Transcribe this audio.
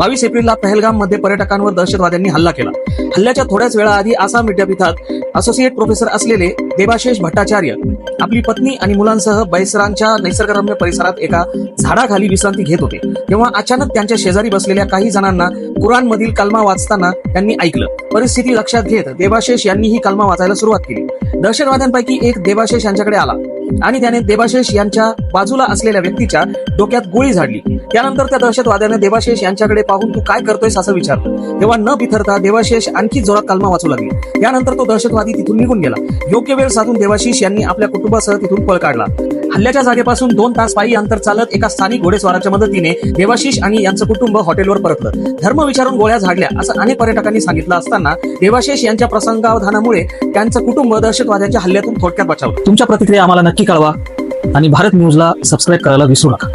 बावीस एप्रिलला पहलगाममध्ये पर्यटकांवर दहशतवाद्यांनी हल्ला केला. हल्ल्याच्या थोड्याच वेळाआधी आसाम विद्यापीठात असोसिएट प्रोफेसर असलेले देवाशेष भट्टाचार्य आपली पत्नी आणि मुलांसह बैसरांच्या निसर्गरम्य परिसरात एका झाडाखाली विश्रांती घेत होते. तेव्हा अचानक त्यांच्या शेजारी बसलेल्या काही जणांना कुराण मधील कलमा वाचताना त्यांनी ऐकलं. परिस्थिती लक्षात घेत देवाशेष यांनी ही कलमा वाचायला सुरुवात केली. दहशतवाद्यांपैकी एक देवाशेष यांच्याकडे आला. आणि त्याने देवाशेष यांच्या बाजूला असलेल्या व्यक्तीच्या डोक्यात गोळी झाडली. त्यानंतर त्या दहशतवाद्याने देवाशेष यांच्याकडे पाहून तू काय करतोयस असं विचारलं. तेव्हा न बिथरता देवाशेष आणखी जोरात कलमा वाचू लागली. त्यानंतर तो दहशतवादी तिथून निघून गेला. योग्य वेळ साधून देवाशिष यांनी आपल्या कुटुंबासह तिथून पळ काढला. हल्ल्याच्या जागेपासून दोन तास पायी अंतर चालत एका स्थानिक घोडेस्वाराच्या मदतीने देवाशिष आणि यांचं कुटुंब हॉटेलवर परतलं. धर्म विचारून गोळ्या झाडल्या असं अनेक पर्यटकांनी सांगितलं असताना देवाशिष यांच्या प्रसंगावधानामुळे त्यांचं कुटुंब दहशतवाद्यांच्या हल्ल्यातून थोडक्यात बचावलं. तुमच्या प्रतिक्रिया आम्हाला नक्की कळवा आणि भारत न्यूजला सबस्क्राईब करायला विसरू नका.